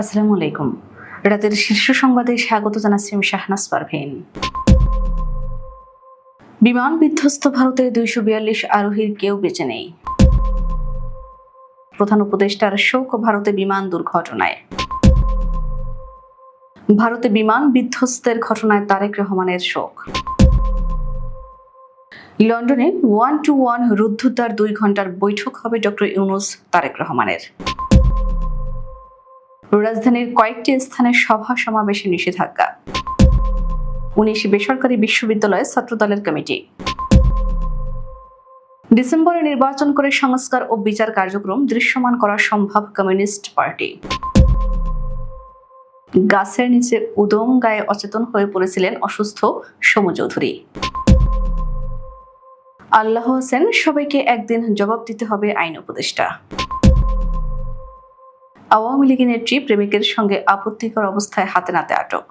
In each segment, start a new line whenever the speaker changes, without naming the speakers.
আসসালামু আলাইকুম। রাতের শীর্ষ সংবাদে স্বাগত জানাচ্ছি আমি শাহনাজ পারভীন। বিমান বিধ্বস্ত ভারতের দুইশো বিয়াল্লিশ আরোহীর কেউ বেঁচে নেই। প্রধান উপদেষ্টার শোক ভারতে বিমান দুর্ঘটনায়। ভারতে বিমান বিধ্বস্তের ঘটনায় তারেক রহমানের শোক। লন্ডনে ওয়ান টু ওয়ান রুদ্ধদ্বার দুই ঘণ্টার বৈঠক হবে ডক্টর ইউনুস তারেক রহমানের। রাজধানীর কয়েকটি স্থানে সভা সমাবেশে নিষেধাজ্ঞা। উনিশ বেসরকারি বিশ্ববিদ্যালয়ে ছাত্রদলের কমিটি। ডিসেম্বরে নির্বাচন করে সংস্কার ও বিচার কার্যক্রম দৃশ্যমান করা সম্ভব কমিউনিস্ট পার্টি। গাছের নিচে উদম গায়ে অচেতন হয়ে পড়েছিলেন অসুস্থ সমু চৌধুরী। আল্লাহ হোসেন সবাইকে একদিন জবাব দিতে হবে আইন উপদেষ্টা। আওয়ামী লীগের নেত্রী প্রেমিকের সঙ্গে আপত্তিকর অবস্থায় হাতে নাতে আটক।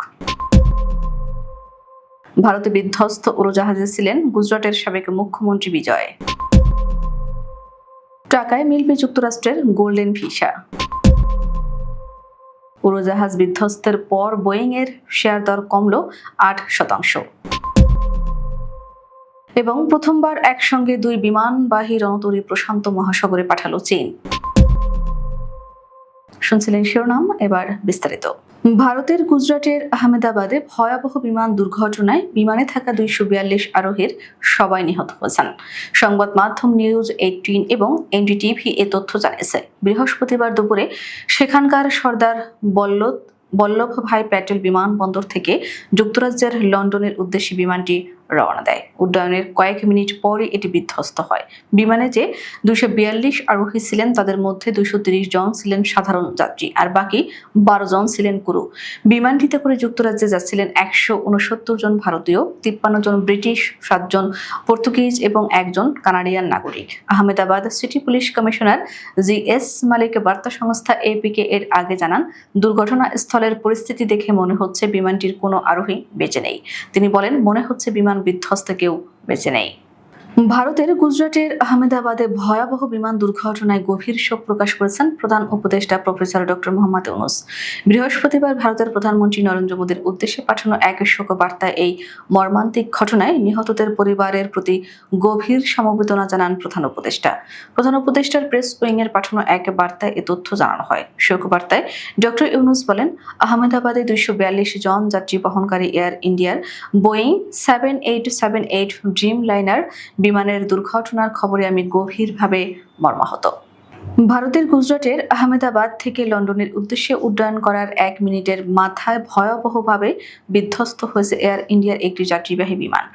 ভারতে বিধ্বস্ত উড়োজাহাজে ছিলেন গুজরাটের সাবেক মুখ্যমন্ত্রী বিজয়। টাকায় মিলবে যুক্তরাষ্ট্রের গোল্ডেন ভিসা। উড়োজাহাজ বিধ্বস্তের পর বোয়িং এর শেয়ার দর কমল আট শতাংশ। এবং প্রথমবার একসঙ্গে দুই বিমানবাহী রণতরী প্রশান্ত মহাসাগরে পাঠালো চীন। শুনছিলেন শিরোনাম, এবার বিস্তারিত। ভারতের গুজরাটের আহমেদাবাদে ভয়াবহ বিমান দুর্ঘটনায় বিমানে থাকা দুইশো বিয়াল্লিশ আরোহীর সবাই নিহত হয়েছেন। সংবাদ মাধ্যম নিউজ এইটিন এবং এনডিটিভি এ তথ্য জানিয়েছে। বৃহস্পতিবার দুপুরে সেখানকার সর্দার বল্লভ বল্লভ ভাই প্যাটেল বিমানবন্দর থেকে যুক্তরাজ্যের লন্ডনের উদ্দেশ্যে বিমানটি রওনা দেয়। উড্ডয়নের কয়েক মিনিট পরই এটি বিধ্বস্ত হয়। বিমানে যে দুশো বিয়াল্লিশ আরোহী ছিলেন, তাদের মধ্যে দুশো জন ছিলেন সাধারণ যাত্রী আর বাকি বারো জন ছিলেন কুরু। বিমানটিতে করে যুক্তরাজ্যে যাচ্ছিলেন একশো উনসত্তর জন ভারতীয়, তিপ্পান্ন জন ব্রিটিশ সাতজন পর্তুগিজ এবং একজন কানাডিয়ান নাগরিক। Ahmedabad city police commissioner G S Malik বার্তা সংস্থা এপিকে এর আগে জানান দুর্ঘটনা স্থলের পরিস্থিতি দেখে মনে হচ্ছে বিমানটির কোনো আরোহী বেঁচে নেই। তিনি বলেন, মনে হচ্ছে বিমান বিধ্বস্ত কেউ বেঁচে নেই। ভারতের গুজরাটের আহমেদাবাদে ভয়াবহ বিমান দুর্ঘটনায় গভীর শোক প্রকাশ করেছেন প্রধান উপদেষ্টা প্রফেসর ডক্টর মোহাম্মদ ইউনুস। বৃহস্পতিবার ভারতের প্রধানমন্ত্রী নরেন্দ্র মোদীর উদ্দেশ্যে পাঠানো এক শোক বার্তায় এই মর্মান্তিক ঘটনায় নিহতদের পরিবারের প্রতি গভীর সমবেদনা জানান প্রধান উপদেষ্টা। প্রধান উপদেষ্টার প্রেস উইং এর পাঠানো এক বার্তায় এ তথ্য জানানো হয়। শোক বার্তায় ডক্টর ইউনুস বলেন, আহমেদাবাদে দুইশো বিয়াল্লিশ জন যাত্রী বহনকারী এয়ার ইন্ডিয়ার Boeing seven eight seven eight Dreamliner বিমানের দুর্ঘটনার খবরে আমি গভীরভাবে মর্মাহত। ভারতের গুজরাটের আহমেদাবাদ থেকে লন্ডনের উদ্দেশ্যে উড্ডয়ন করার এক মিনিটের মাথায় ভয়াবহভাবে বিধ্বস্ত হয়েছে এয়ার ইন্ডিয়ার একটি যাত্রীবাহী বিমান।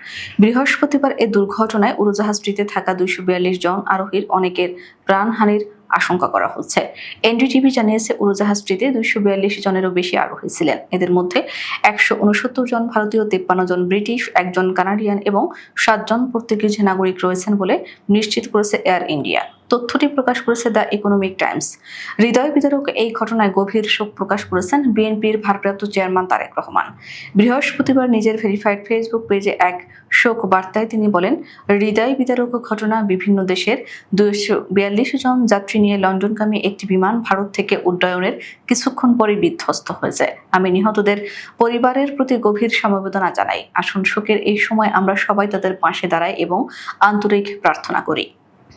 বৃহস্পতিবার এ দুর্ঘটনায় উড়োজাহাজটিতে থাকা দুইশো বিয়াল্লিশ জন আরোহীর অনেকের প্রাণহানির আশঙ্কা করা হচ্ছে। এনডিটিভি জানিয়েছে উড়োজাহাজটিতে দুইশো বিয়াল্লিশ জনেরও বেশি আরোহী ছিলেন। এদের মধ্যে একশো উনসত্তর জন ভারতীয়, তেপ্পান্ন জন ব্রিটিশ, একজন কানাডিয়ান এবং সাতজন পর্তুগিজ নাগরিক রয়েছেন বলে নিশ্চিত করেছে এয়ার ইন্ডিয়া। তথ্যটি প্রকাশ করেছে দ্য ইকোনমিক টাইমস হৃদয় বিদারক এই ঘটনায় গভীর শোক প্রকাশ করেছেন বিএনপির ভারপ্রাপ্ত চেয়ারম্যান তারেক রহমান। বৃহস্পতিবার নিজের ভেরিফাইড ফেসবুক পেজে এক শোক বার্তায় তিনি বলেন, হৃদয় বিদারক ঘটনা বিভিন্ন দেশের দুইশো বিয়াল্লিশ জন যাত্রী নিয়ে লন্ডনগামী একটি বিমান ভারত থেকে উড্ডয়নের কিছুক্ষণ পরে বিধ্বস্ত হয়েছে। আমি নিহতদের পরিবারের প্রতি গভীর সমবেদনা জানাই। আসুন শোকের এই সময় আমরা সবাই তাদের পাশে দাঁড়াই এবং আন্তরিক প্রার্থনা করি।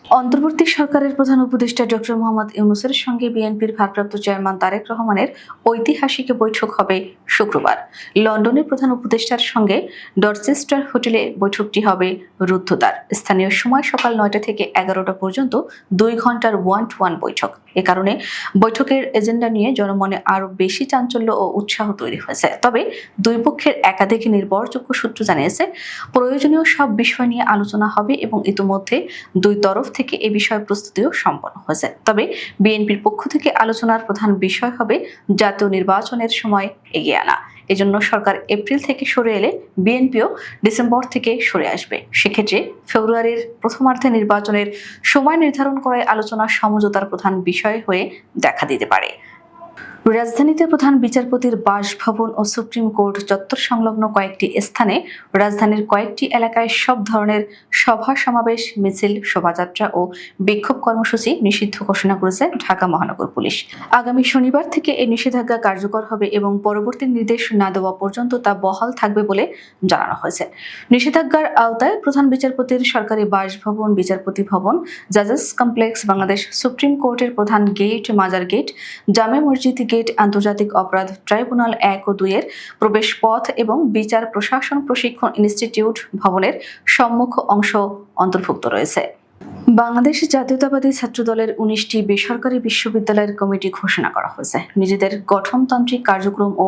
অন্তর্বর্তী সরকারের প্রধান উপদেষ্টা ডক্টর মোহাম্মদ ইউনুসের সঙ্গে বিএনপির ভারপ্রাপ্ত চেয়ারম্যান তারেক রহমানের ঐতিহাসিক বৈঠক হবে। শুক্রবার। লন্ডনের প্রধান উপদেষ্টার সঙ্গে ডরচেস্টার হোটেলে বৈঠকটি হবে রুদ্ধদ্বার। স্থানীয় সময় সকাল নয়টা থেকে এগারোটা পর্যন্ত দুই ঘণ্টার ওয়ান টু ওয়ান বৈঠক। এ কারণে বৈঠকের এজেন্ডা নিয়ে জনমনে আরও বেশি চাঞ্চল্য ও উৎসাহ তৈরি হয়েছে। তবে দুই পক্ষের একাধিক নির্ভরযোগ্য সূত্র জানিয়েছে, প্রয়োজনীয় সব বিষয় নিয়ে আলোচনা হবে এবং ইতিমধ্যে দুই তরফ থেকে এ বিষয়ে প্রস্তুতিও সম্পন্ন হয়েছে। তবে বিএনপির পক্ষ থেকে আলোচনার প্রধান বিষয় হবে জাতীয় নির্বাচনের সময় এগিয়ে আনা এজন্য সরকার এপ্রিল থেকে সরে এলে বিএনপিও ডিসেম্বর থেকে সরে আসবে। সেক্ষেত্রে ফেব্রুয়ারির প্রথমার্ধে নির্বাচনের সময় নির্ধারণ করায় আলোচনা সমঝোতার প্রধান বিষয় হয়ে দেখা দিতে পারে। রাজধানীতে প্রধান বিচারপতির বাসভবন ও সুপ্রিম কোর্ট চত্বর সংলগ্ন কয়েকটি স্থানে রাজধানীর কয়েকটি এলাকায় সব ধরনের সভা, সমাবেশ, মিছিল, শোভাযাত্রা ও বিক্ষোভ কর্মসূচি নিষিদ্ধ ঘোষণা করেছে ঢাকা মহানগর পুলিশ। আগামী শনিবার থেকে এই নিষেধাজ্ঞা কার্যকর হবে এবং পরবর্তী নির্দেশ না দেওয়া পর্যন্ত তা বহাল থাকবে বলে জানানো হয়েছে। নিষেধাজ্ঞার আওতায় প্রধান বিচারপতির সরকারি বাসভবন, বিচারপতি ভবন, জাজেস কমপ্লেক্স, বাংলাদেশ সুপ্রিম কোর্টের প্রধান গেট, মাজার গেট, জামে মসজিদ গেট আন্তর্জাতিক অপরাধ ট্রাইব্যুনাল এক ও দুইয়ের প্রবেশ পথ এবং বিচার প্রশাসন প্রশিক্ষণ ইনস্টিটিউট ভবনের সম্মুখ অংশ অন্তর্ভুক্ত রয়েছে। বাংলাদেশ জাতীয়তাবাদী ছাত্রদলের উনিশটি বেসরকারি বিশ্ববিদ্যালয়ের কমিটি ঘোষণা করা হয়েছে। নিজেদের গঠনতান্ত্রিক কার্যক্রম ও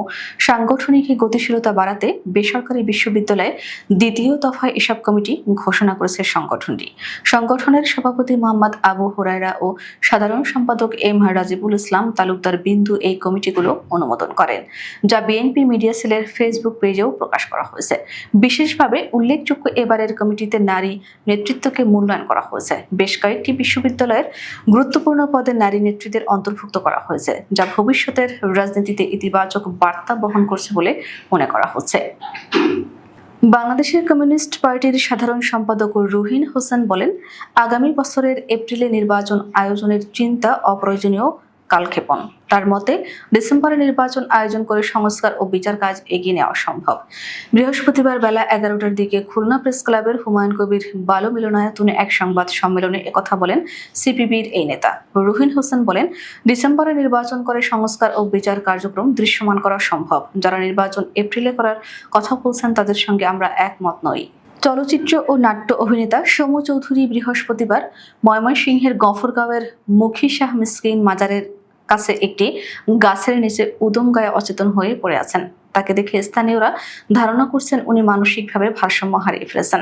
সাংগঠনিক গতিশীলতা বাড়াতে বেসরকারি বিশ্ববিদ্যালয়ে দ্বিতীয় দফায় এসব কমিটি ঘোষণা করেছে সংগঠনটি। সংগঠনের সভাপতি মোহাম্মদ আবু হুরায়রা ও সাধারণ সম্পাদক এম রাজিবুল ইসলাম তালুকদার বিন্দু এই কমিটিগুলো অনুমোদন করেন, যা বিএনপি মিডিয়া সেলের ফেসবুক পেজেও প্রকাশ করা হয়েছে। বিশেষভাবে উল্লেখযোগ্য এবারের কমিটিতে নারী নেতৃত্বকে মূল্যায়ন করা হয়েছে। বেশ কয়েকটি বিশ্ববিদ্যালয়ের গুরুত্বপূর্ণ পদে নারী নেত্রীদের অন্তর্ভুক্ত করা হয়েছে, যা ভবিষ্যতের রাজনীতিতে ইতিবাচক বার্তা বহন করছে বলে মনে করা হচ্ছে। বাংলাদেশের কমিউনিস্ট পার্টির সাধারণ সম্পাদক রুহিন হোসেন বলেন, আগামী বছরের এপ্রিলে নির্বাচন আয়োজনের চিন্তা অপ্রয়োজনীয় কালক্ষেপণ তার মতে, ডিসেম্বরে নির্বাচন আয়োজন করে সংস্কার ও বিচার কাজ এগিয়ে নেওয়া সম্ভব। বৃহস্পতিবার বেলা এগারোটার দিকে খুলনা প্রেস ক্লাবের হুমায়ুন কবির বালো মিলনায়তনে এক সংবাদ সম্মেলনে একথা বলেন সিপিবির এই নেতা। রুহিন হোসেন বলেন, ডিসেম্বরে নির্বাচন করে সংস্কার ও বিচার কার্যক্রম দৃশ্যমান করা সম্ভব। যারা নির্বাচন এপ্রিলে করার কথা বলছেন, তাদের সঙ্গে আমরা একমত নই। চলচ্চিত্র ও নাট্য অভিনেতা সমু চৌধুরী বৃহস্পতিবার ময়মনসিংহের গফরগাঁওয়ের মুখী শাহ মিসকিন মাজারের কাছে একটি গাছের নিচে উদম গায়ে অচেতন হয়ে পড়ে আছেন। তাকে দেখে স্থানীয়রা ধারণা করছেন উনি মানসিকভাবে ভারসাম্য হারিয়ে ফেলেছেন।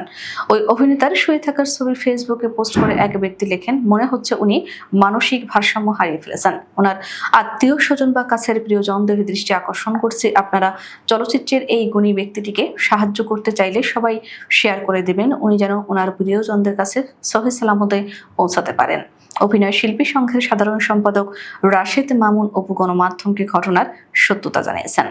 ওই অভিনেতার শুয়ে থাকার ছবি ফেসবুকে পোস্ট করে এক ব্যক্তি লেখেন, মনে হচ্ছে উনি মানসিক ভারসাম্য হারিয়ে ফেলেছেন। ওনার আত্মীয় স্বজন বা কাছের প্রিয়জনদের দৃষ্টি আকর্ষণ করছে। আপনারা চলচ্চিত্রের এই গুণী ব্যক্তিটিকে সাহায্য করতে চাইলে সবাই শেয়ার করে দেবেন। উনি যেন ওনার প্রিয়জনদের কাছে সহি সালামতে পৌঁছাতে পারেন। অভিনয় শিল্পী সংঘের সাধারণ সম্পাদক রাশেদ মামুন অপু গণমাধ্যমকে ঘটনার সত্যতা জানিয়েছেন।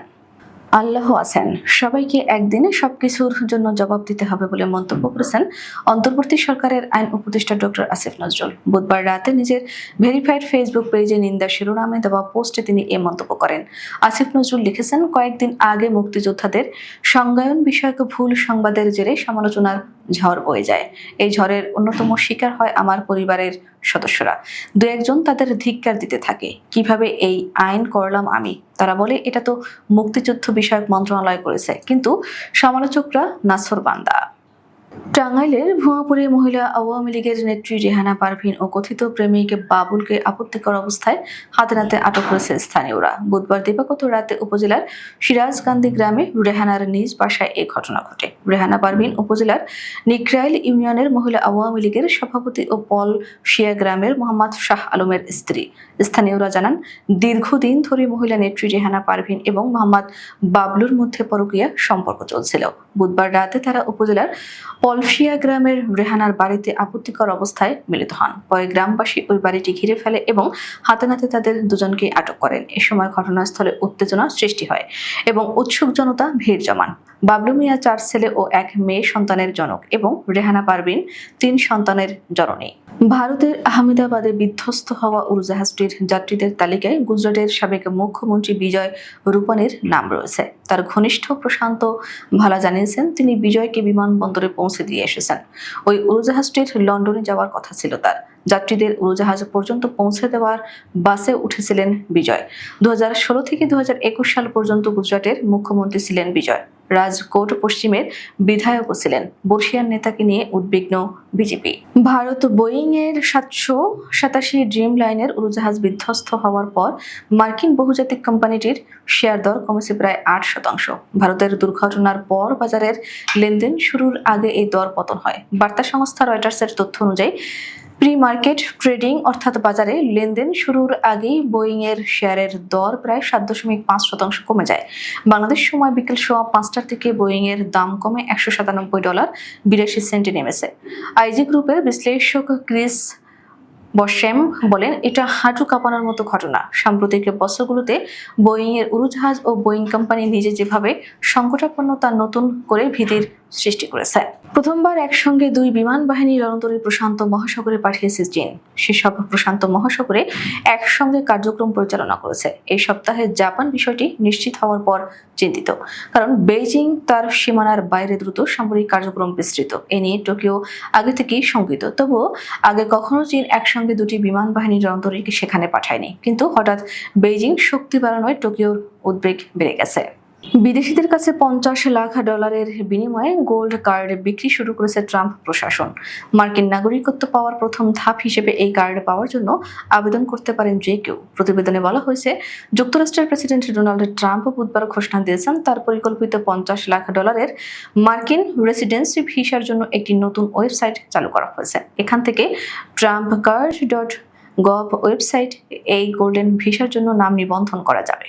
আল্লাহ আছেন। সবাইকে একদিনে সবকিছুর জন্য জবাব দিতে হবে বলে মন্তব্য করেছেন অন্তর্বর্তী সরকারের আইন উপদেষ্টা ডক্টর আসিফ নজরুল। বুধবার রাতে নিজের ভেরিফাইড ফেসবুক পেজে নিন্দা শিরোনামে দেওয়া পোস্টে তিনি এ মন্তব্য করেন। আসিফ নজরুল লিখেছেন, কয়েকদিন আগে মুক্তিযোদ্ধাদের সংজ্ঞায়ন বিষয়ক ভুল সংবাদের জেরে সমালোচনার ঝড় বয়ে যায়। এই ঝড়ের অন্যতম শিকার হয় আমার পরিবারের সদস্যরা। দু একজন তাদের ধিক্কার দিতে থাকে, কীভাবে এই আইন করলাম আমি? তারা বলে, এটা তো মুক্তিযুদ্ধ বিষয়ক মন্ত্রণালয় করেছে। কিন্তু সমালোচকরা নাসর বান্দা। টাঙ্গাইলের ভুয়াপুরে মহিলা আওয়ামী লীগের নেত্রী রেহানা পারভিন ও কথিত প্রেমিক বাবুলকে আপত্তিকর অবস্থায় হাতে নাতে আটক করেছে স্থানীয়রা। বুধবার দিবাগত রাতে উপজেলার সিরাজকান্দি গ্রামে রেহানার নিজ বাসায় এই ঘটনা ঘটে। রেহানা পারভিন উপজেলার নিকরাইল ইউনিয়নের মহিলা আওয়ামী লীগের সভাপতি ও পল শিয়া গ্রামের মোহাম্মদ শাহ আলমের স্ত্রী। স্থানীয়রা জানান, দীর্ঘদিন ধরে মহিলা নেত্রী রেহানা পারভিন এবং মোহাম্মদ বাবলুর মধ্যে পরকীয়া সম্পর্ক চলছিল। বুধবার রাতে তারা উপজেলার পলশিয়া গ্রামের রেহানার বাড়িতে আপত্তিকর অবস্থায় মিলিত হন। পরে গ্রামবাসী ওই বাড়িটি ঘিরে ফেলে এবং হাতে নাতে তাদের দুজনকে আটক করেন। এ সময় ঘটনাস্থলে উত্তেজনা সৃষ্টি হয় এবং উৎসুক জনতা ভিড় জমান। বাবলু মিয়া চার ছেলে ও এক মেয়ে সন্তানের জনক এবং রেহানা পারভিন তিন সন্তানের জননী। ভারতের আহমেদাবাদে বিধ্বস্ত হওয়া উড়োজাহাজটির যাত্রীদের তালিকায় গুজরাটের সাবেক মুখ্যমন্ত্রী বিজয় রূপানের নাম রয়েছে। তার ঘনিষ্ঠ প্রশান্ত ভালা জানিয়েছেন, তিনি বিজয়কে বিমানবন্দরে পৌঁছে দিয়ে এসেছেন। ওই উড়োজাহাজটির লন্ডনে যাওয়ার কথা ছিল তার। যাত্রীদের উড়োজাহাজ পর্যন্ত পৌঁছে দেওয়ার বাসে উঠেছিলেন বিজয়। দুই হাজার ষোলো থেকে দু হাজার একুশ সাল পর্যন্ত গুজরাটের মুখ্যমন্ত্রী ছিলেন বিজয়। রাজকোট পশ্চিমের বিধায়কও ছিলেন। বর্ষিয়ান নেতাকে নিয়ে উদ্বিগ্ন বিজেপি। ভারত বোয়িং এর সাতশো সাতাশি ড্রিম লাইনের উড়োজাহাজ বিধ্বস্ত হওয়ার পর মার্কিন বহুজাতিক কোম্পানিটির শেয়ার দর কমেছে প্রায় আট শতাংশ। ভারতের দুর্ঘটনার পর বাজারের লেনদেন শুরুর আগে এই দর পতন হয়। বার্তা সংস্থা রয়টার্সের তথ্য অনুযায়ী প্রি মার্কেট ট্রেডিং অর্থাৎ বাজারে লেনদেন শুরুর আগেই বোয়িং এর শেয়ারের দর প্রায় সাত দশমিক পাঁচ শতাংশ কমে যায়। বাংলাদেশ সময় বিকেল সোয়া পাঁচটার থেকে বোয়িং এর দাম কমে একশো সাতানব্বই ডলার, বিরাশি সেন্টে নেমেছে। আইজি গ্রুপের বিশ্লেষক ক্রিস বসেম বলেন, এটা হাঁটু কাঁপানোর মতো ঘটনা। সাম্প্রতিক বছরগুলোতে বোয়িংয়ের উড়োজাহাজ ও বোয়িং কোম্পানি নিজে যেভাবে সংকটাপন্ন তা নতুন করে ভীতির সৃষ্টি করেছে। প্রথমবার একসঙ্গে দুই বিমান বাহিনী রণতরী প্রশান্ত মহাসাগরে পাঠিয়েছে চীন। সেসব প্রশান্ত মহাসাগরে একসঙ্গে কার্যক্রম পরিচালনা করেছে। এই সপ্তাহে জাপান বিষয়টি নিশ্চিত হওয়ার পর চিন্তিত। কারণ বেইজিং তার সীমানার বাইরে দ্রুত সামরিক কার্যক্রম বিস্তৃত। এ নিয়ে টোকিও আগে থেকেই শঙ্কিত। তবুও আগে কখনো চীন একসঙ্গে দুটি বিমান বাহিনীর রণতরীকে সেখানে পাঠায়নি। কিন্তু হঠাৎ বেইজিং শক্তি বাড়ানোয় টোকিওর উদ্বেগ বেড়ে গেছে। বিদেশিদের কাছে পঞ্চাশ লাখ ডলারের বিনিময়ে গোল্ড কার্ড বিক্রি শুরু করেছে ট্রাম্প প্রশাসন। মার্কিন নাগরিকত্ব পাওয়ার প্রথম ধাপ হিসেবে এই কার্ড পাওয়ার জন্য আবেদন করতে পারেন যে কেউ। প্রতিবেদনে বলা হয়েছে, যুক্তরাষ্ট্রের প্রেসিডেন্ট ডোনাল্ড ট্রাম্প বুধবার ঘোষণা দিয়েছেন, তার পরিকল্পিত পঞ্চাশ লাখ ডলারের মার্কিন রেসিডেন্সি ভিসার জন্য একটি নতুন ওয়েবসাইট চালু করা হয়েছে। এখান থেকে Trump card dot gov website এই গোল্ডেন ভিসার জন্য নাম নিবন্ধন করা যাবে।